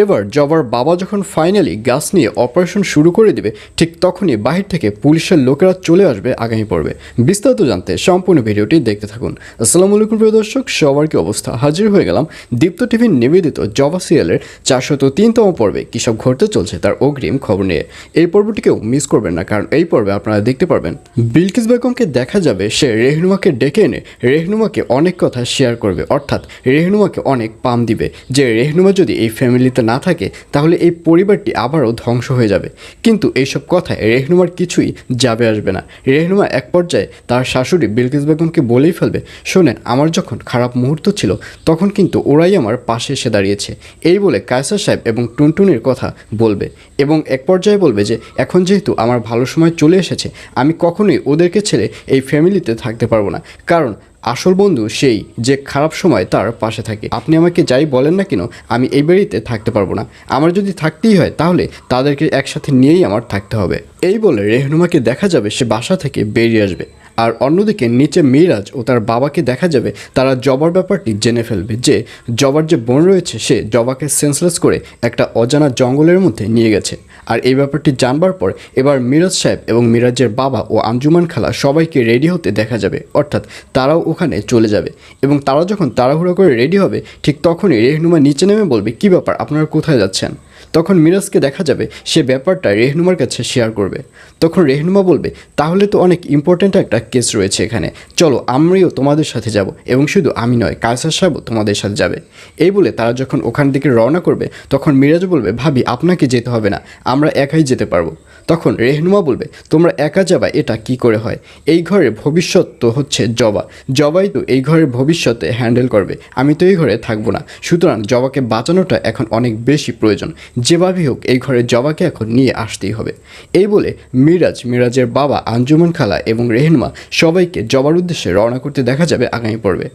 এবার জবার বাবা যখন ফাইনালি গাছ নিয়ে অপারেশন শুরু করে দিবে, ঠিক তখনই বাহির থেকে পুলিশের লোকেরা চলে আসবে আগামী পর্বে। বিস্তারিত জানতে সম্পূর্ণ ভিডিওটি দেখতে থাকুন। আসসালামু আলাইকুম প্রিয় দর্শক, সবার কি অবস্থা? হাজির হয়ে গেলাম দীপ্ত টিভির নিবেদিত জবা সিরিয়ালের চারশত তিনতম পর্বে। কী সব ঘটতে চলছে তার অগ্রিম খবর নিয়ে। এই পর্বটিকেও মিস করবেন না, কারণ এই পর্বে আপনারা দেখতে পারবেন, বিলকিস বেগমকে দেখা যাবে সে রেহনুমাকে ডেকে এনে রেহনুমাকে অনেক কথা শেয়ার করবে। অর্থাৎ রেহনুমাকে অনেক পাম দিবে। যে রেহনুমা যদি এই ফ্যামিলিতে না থাকে, তাহলে এই পরিবারটি আবারও ধ্বংস হয়ে যাবে। কিন্তু এইসব কথায় রেহনুমার কিছুই যাবে আসবে না। রেহনুমা এক পর্যায়ে তার শাশুড়ি বিলকিস বেগমকে বলেই ফেলবে, শোনেন, আমার যখন খারাপ মুহূর্ত ছিল, তখন কিন্তু ওরাই আমার পাশে এসে দাঁড়িয়েছে। এই বলে কায়সার সাহেব এবং টুনটুনির কথা বলবে এবং এক পর্যায়ে বলবে যে, এখন যেহেতু আমার ভালো সময় চলে এসেছে, আমি কখনোই ওদেরকে ছেড়ে এই ফ্যামিলিতে থাকতে পারব না। কারণ আসল বন্ধু সেই যে খারাপ সময় তার পাশে থাকে। আপনি আমাকে যাই বলেন না কেন, আমি এই বাড়িতে থাকতে পারব না। আমার যদি থাকতেই হয় তাহলে তাদেরকে একসাথে নিয়েই আমার থাকতে হবে। এই বলে রেহনুমাকে দেখা যাবে সে বাসা থেকে বেরিয়ে আসবে। আর অন্যদিকে নিচে মিরাজ ও তার বাবাকে দেখা যাবে, তারা জবার ব্যাপারটি জেনে ফেলবে যে, জবার যে বোন রয়েছে, সে জবাকে সেন্সলেস করে একটা অজানা জঙ্গলের মধ্যে নিয়ে গেছে। আর এই ব্যাপারটি জানবার পর এবার মিরাজ সাহেব এবং মিরাজের বাবা ও আঞ্জুমান খালা সবাইকে রেডি হতে দেখা যাবে, অর্থাৎ তারাও ওখানে চলে যাবে। এবং তারা যখন তাড়াহুড়ো করে রেডি হবে, ঠিক তখনই রেহনুমা নিচে নেমে বলবে, কী ব্যাপার, আপনারা কোথায় যাচ্ছেন? তখন মিরাজকে দেখা যাবে সে ব্যাপারটা রেহনুমার কাছে শেয়ার করবে। তখন রেহনুমা বলবে, তাহলে তো অনেক ইম্পর্ট্যান্ট একটা কেস রয়েছে এখানে। চলো আমরাও তোমাদের সাথে যাব এবং শুধু আমি নয়, কায়সার সাহেবও তোমাদের সাথে যাবে। এই বলে তারা যখন ওখান থেকে রওনা করবে, তখন মিরাজ বলবে, ভাবি, আপনাকে যেতে হবে না, আমরা একাই যেতে পারব। তখন রেহনুমা বলবে, তোমরা একা যাবা, এটা কি করে হয়? এই ঘরের ভবিষ্যৎ তো হচ্ছে জবা। জবাই তো এই ঘরের ভবিষ্যতে হ্যান্ডেল করবে। আমি তো এই ঘরে থাকব না। সুতরাং জবাকে বাঁচানোটা এখন অনেক বেশি প্রয়োজন। যেভাবেই হোক, এই ঘরে জবাকে এখন নিয়ে আসতেই হবে। এই বলে মিরাজ, মিরাজের বাবা আঞ্জুমান খালা এবং রেহনুমা সবাইকে জবার উদ্দেশ্যে রওনা করতে দেখা যাবে আগামী পর্বে।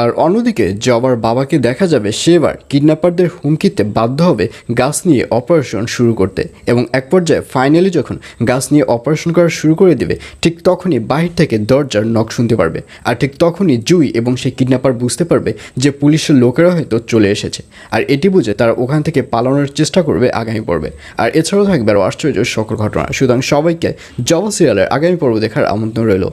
আর অন্যদিকে জবার বাবাকে দেখা যাবে সে এবার কিডন্যাপারদের হুমকিতে বাধ্য হবে গাছ নিয়ে অপারেশন শুরু করতে এবং এক পর্যায়ে ফাইনালি যখন গাছ নিয়ে অপারেশন করা শুরু করে দেবে, ঠিক তখনই বাহির থেকে দরজার নখ শুনতে পারবে। আর ঠিক তখনই জুই এবং সেই কিডন্যাপার বুঝতে পারবে যে পুলিশের লোকেরা হয়তো চলে এসেছে। আর এটি বুঝে তারা ওখান থেকে পালানোর চেষ্টা করবে আগামী পর্বে। আর এছাড়াও থাকবে আরও আশ্চর্য সকল ঘটনা। সুতরাং সবাইকে জবা সিরিয়ালের আগামী পর্ব দেখার আমন্ত্রণ রইল।